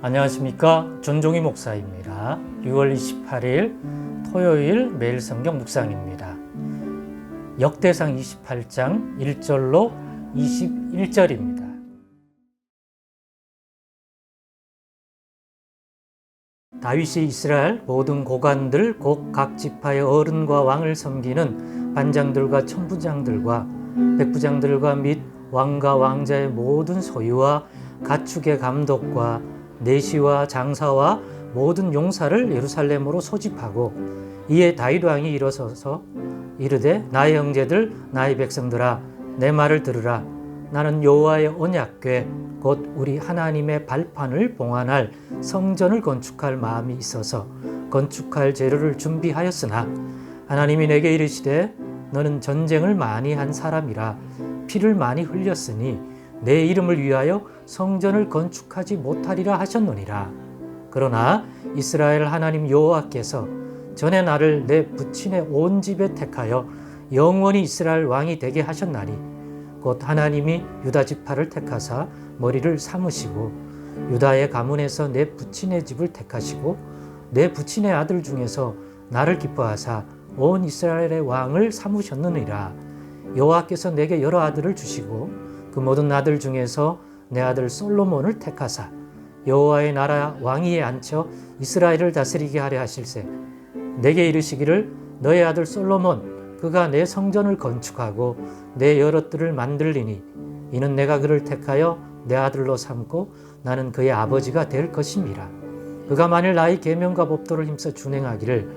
안녕하십니까 전종희 목사입니다. 6월 28일 토요일 매일 성경 묵상입니다. 역대상 28장 1절로 21절입니다. 다윗이 이스라엘 모든 고관들 곧 각 지파의 어른과 왕을 섬기는 반장들과 천부장들과 백부장들과 및 왕과 왕자의 모든 소유와 가축의 감독과 내시와 장사와 모든 용사를 예루살렘으로 소집하고 이에 다윗 왕이 일어서서 이르되 나의 형제들 나의 백성들아 내 말을 들으라. 나는 여호와의 언약궤 곧 우리 하나님의 발판을 봉안할 성전을 건축할 마음이 있어서 건축할 재료를 준비하였으나 하나님이 내게 이르시되 너는 전쟁을 많이 한 사람이라 피를 많이 흘렸으니 내 이름을 위하여 성전을 건축하지 못하리라 하셨느니라. 그러나 이스라엘 하나님 여호와께서 전에 나를 내 부친의 온 집에 택하여 영원히 이스라엘 왕이 되게 하셨나니 곧 하나님이 유다 지파를 택하사 머리를 삼으시고 유다의 가문에서 내 부친의 집을 택하시고 내 부친의 아들 중에서 나를 기뻐하사 온 이스라엘의 왕을 삼으셨느니라 여호와께서 내게 여러 아들을 주시고 그 모든 아들 중에서 내 아들 솔로몬을 택하사. 여호와의 나라 왕위에 앉혀 이스라엘을 다스리게 하려 하실세. 내게 이르시기를 너의 아들 솔로몬 그가 내 성전을 건축하고 내 여러 뜰을 만들리니 이는 내가 그를 택하여 내 아들로 삼고 나는 그의 아버지가 될 것임이라. 그가 만일 나의 계명과 법도를 힘써 준행하기를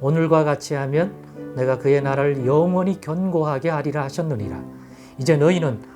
오늘과 같이 하면 내가 그의 나라를 영원히 견고하게 하리라 하셨느니라. 이제 너희는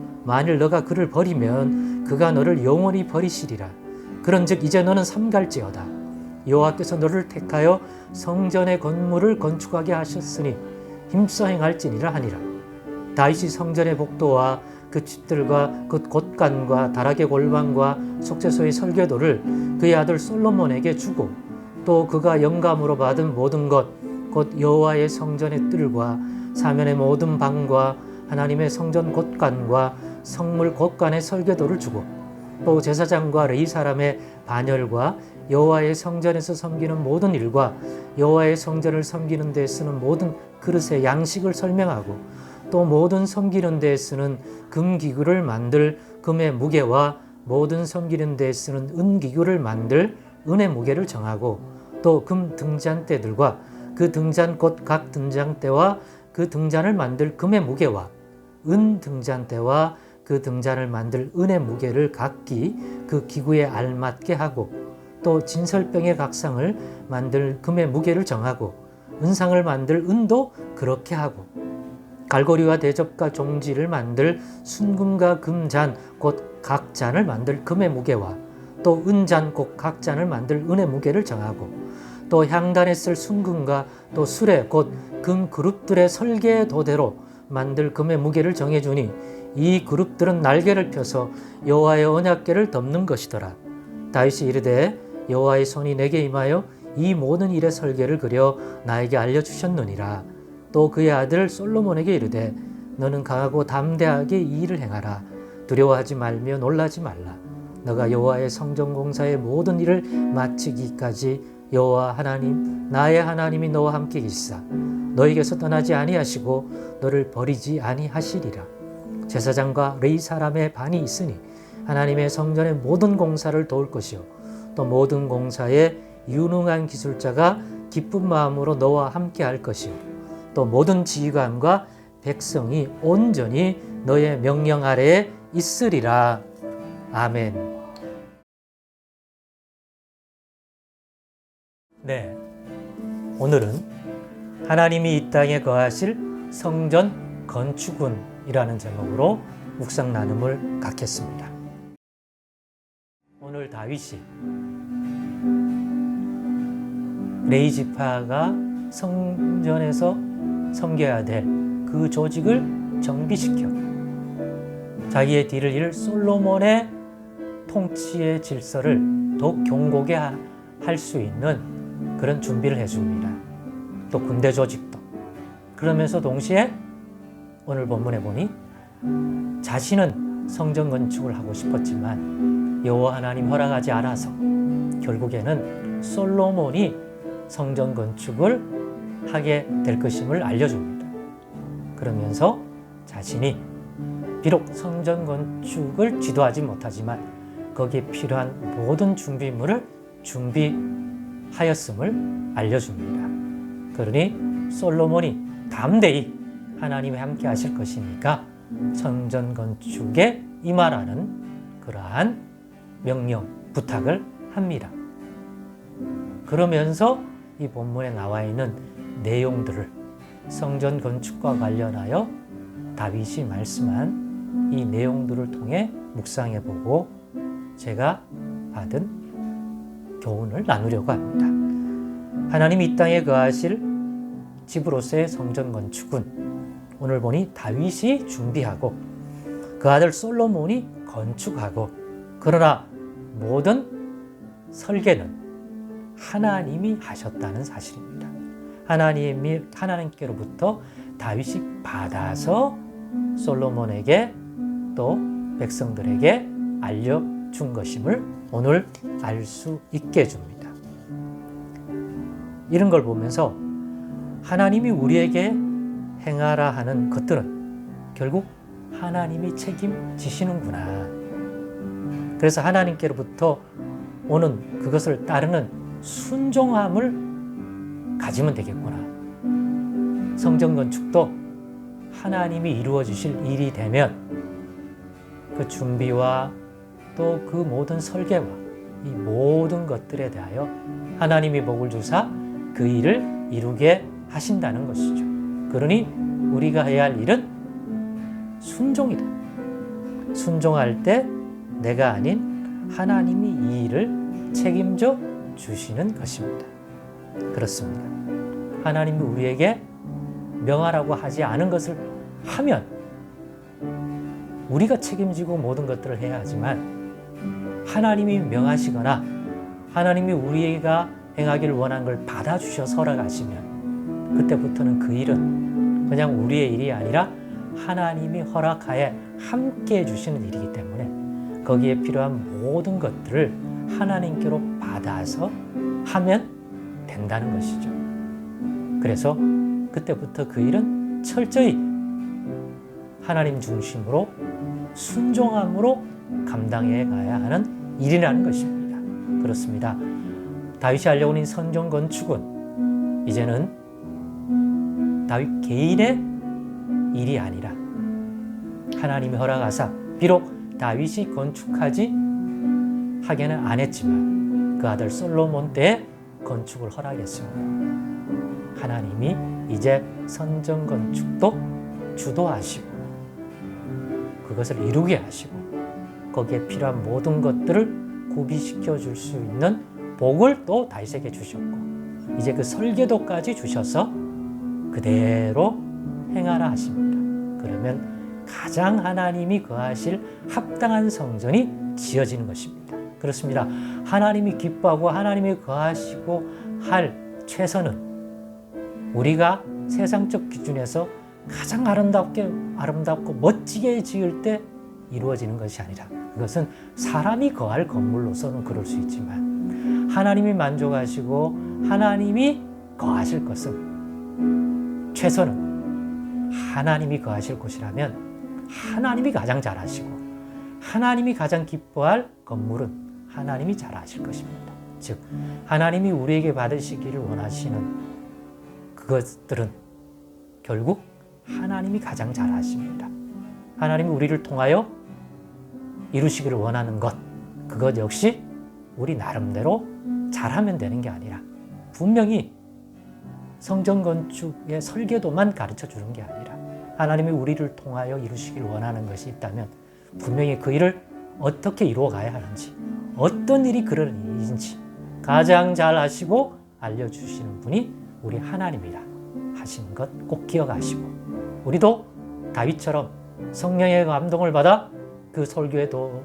만일 너가 그를 버리면 그가 너를 영원히 버리시리라. 그런즉 이제 너는 삼갈지어다. 여호와께서 너를 택하여 성전의 건물을 건축하게 하셨으니 힘써 행할지니라 하니라. 다윗이 성전의 복도와 그 집들과 그 곳간과 다락의 골방과 속죄소의 설계도를 그의 아들 솔로몬에게 주고 또 그가 영감으로 받은 모든 것 곧 여호와의 성전의 뜰과 사면의 모든 방과 하나님의 성전 곳간과 성물 곳간의 설계도를 주고 또 제사장과 레이 사람의 반열과 여호와의 성전에서 섬기는 모든 일과 여호와의 성전을 섬기는 데 쓰는 모든 그릇의 양식을 설명하고 또 모든 섬기는 데 쓰는 금 기구를 만들 금의 무게와 모든 섬기는 데 쓰는 은 기구를 만들 은의 무게를 정하고 또 금 등잔대들과 그 등잔 곧 각 등잔대와 그 등잔을 만들 금의 무게와 은 등잔대와 그 등잔을 만들 은의 무게를 각기 그 기구에 알맞게 하고 또 진설병의 각상을 만들 금의 무게를 정하고 은상을 만들 은도 그렇게 하고 갈고리와 대접과 종지를 만들 순금과 금잔 곧 각 잔을 만들 금의 무게와 또 은잔 곧 각 잔을 만들 은의 무게를 정하고 또 향단에 쓸 순금과 또 술에 곧금 그룹들의 설계 도대로 만들 금의 무게를 정해주니 이 그룹들은 날개를 펴서 여호와의 언약궤를 덮는 것이더라. 다윗이 이르되 여호와의 손이 내게 임하여 이 모든 일의 설계를 그려 나에게 알려 주셨느니라. 또 그의 아들 솔로몬에게 이르되 너는 강하고 담대하게 이 일을 행하라. 두려워하지 말며 놀라지 말라. 너가 여호와의 성전 공사의 모든 일을 마치기까지 여호와 하나님 나의 하나님이 너와 함께 계시사 너에게서 떠나지 아니하시고 너를 버리지 아니하시리라. 제사장과 레이 사람의 반이 있으니 하나님의 성전의 모든 공사를 도울 것이요 또 모든 공사에 유능한 기술자가 기쁜 마음으로 너와 함께 할 것이요 또 모든 지휘관과 백성이 온전히 너의 명령 아래에 있으리라. 아멘. 네. 오늘은 하나님이 이 땅에 거하실 성전 건축운 이라는 제목으로 묵상 나눔을 갖겠습니다. 오늘 다윗이 레이 지파가 성전에서 섬겨야 될 그 조직을 정비시켜 자기의 뒤를 이을 솔로몬의 통치의 질서를 더욱 견고하게 할 수 있는 그런 준비를 해줍니다. 또 군대 조직도. 그러면서 동시에 오늘 본문에 보니 자신은 성전 건축을 하고 싶었지만 여호와 하나님 허락하지 않아서 결국에는 솔로몬이 성전 건축을 하게 될 것임을 알려줍니다. 그러면서 자신이 비록 성전 건축을 지도하지 못하지만 거기에 필요한 모든 준비물을 준비하였음을 알려줍니다. 그러니 솔로몬이 담대히 하나님이 함께 하실 것이니까 성전 건축에 임하라는 그러한 명령, 부탁을 합니다. 그러면서 이 본문에 나와 있는 내용들을 성전 건축과 관련하여 다윗이 말씀한 이 내용들을 통해 묵상해 보고 제가 받은 교훈을 나누려고 합니다. 하나님이 이 땅에 거하실 집으로서의 성전 건축은 오늘 보니 다윗이 준비하고 그 아들 솔로몬이 건축하고 그러나 모든 설계는 하나님이 하셨다는 사실입니다. 하나님이 하나님께로부터 다윗이 받아서 솔로몬에게 또 백성들에게 알려준 것임을 오늘 알 수 있게 해줍니다. 이런 걸 보면서 하나님이 우리에게 행하라 하는 것들은 결국 하나님이 책임지시는구나. 그래서 하나님께로부터 오는 그것을 따르는 순종함을 가지면 되겠구나. 성전 건축도 하나님이 이루어 주실 일이 되면 그 준비와 또 그 모든 설계와 이 모든 것들에 대하여 하나님이 복을 주사 그 일을 이루게 하신다는 것이죠. 그러니 우리가 해야 할 일은 순종이다. 순종할 때 내가 아닌 하나님이 이 일을 책임져 주시는 것입니다. 그렇습니다. 하나님이 우리에게 명하라고 하지 않은 것을 하면 우리가 책임지고 모든 것들을 해야 하지만 하나님이 명하시거나 하나님이 우리가 행하기를 원한 걸 받아주셔서 허락하시면 그때부터는 그 일은 그냥 우리의 일이 아니라 하나님이 허락하에 함께 해주시는 일이기 때문에 거기에 필요한 모든 것들을 하나님께로 받아서 하면 된다는 것이죠. 그래서 그때부터 그 일은 철저히 하나님 중심으로 순종함으로 감당해 가야 하는 일이라는 것입니다. 그렇습니다. 다윗이 하려고 하는 선정 건축은 이제는 다윗 개인의 일이 아니라 하나님이 허락하사 비록 다윗이 건축하지 하게는 안 했지만 그 아들 솔로몬 때 건축을 허락했습니다. 하나님이 이제 선정 건축도 주도하시고 그것을 이루게 하시고 거기에 필요한 모든 것들을 구비시켜 줄 수 있는 복을 또 다윗에게 주셨고 이제 그 설계도까지 주셔서 그대로 행하라 하십니다. 그러면 가장 하나님이 거하실 합당한 성전이 지어지는 것입니다. 그렇습니다. 하나님이 기뻐하고 하나님이 거하시고 할 최선은 우리가 세상적 기준에서 가장 아름답게 아름답고 멋지게 지을 때 이루어지는 것이 아니라 그것은 사람이 거할 건물로서는 그럴 수 있지만 하나님이 만족하시고 하나님이 거하실 것은 최선은 하나님이 거하실 곳이라면 하나님이 가장 잘하시고 하나님이 가장 기뻐할 건물은 하나님이 잘하실 것입니다. 즉 하나님이 우리에게 받으시기를 원하시는 그것들은 결국 하나님이 가장 잘하십니다. 하나님이 우리를 통하여 이루시기를 원하는 것, 그것 역시 우리 나름대로 잘하면 되는 게 아니라 분명히 성전 건축의 설계도만 가르쳐 주는 게 아니라 하나님이 우리를 통하여 이루시기를 원하는 것이 있다면 분명히 그 일을 어떻게 이루어 가야 하는지 어떤 일이 그런 일인지 가장 잘 하시고 알려주시는 분이 우리 하나님이라 하시는 것 꼭 기억하시고 우리도 다윗처럼 성령의 감동을 받아 그 설교의 도,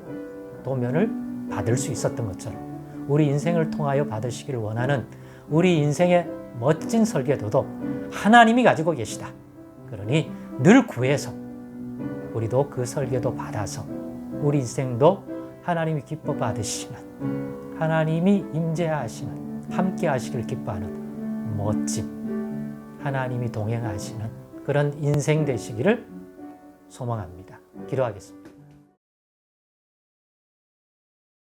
도면을 받을 수 있었던 것처럼 우리 인생을 통하여 받으시기를 원하는 우리 인생의 멋진 설계도도 하나님이 가지고 계시다. 그러니 늘 구해서 우리도 그 설계도 받아서 우리 인생도 하나님이 기뻐 받으시는 하나님이 임재하시는 함께 하시길 기뻐하는 멋진 하나님이 동행하시는 그런 인생 되시기를 소망합니다. 기도하겠습니다.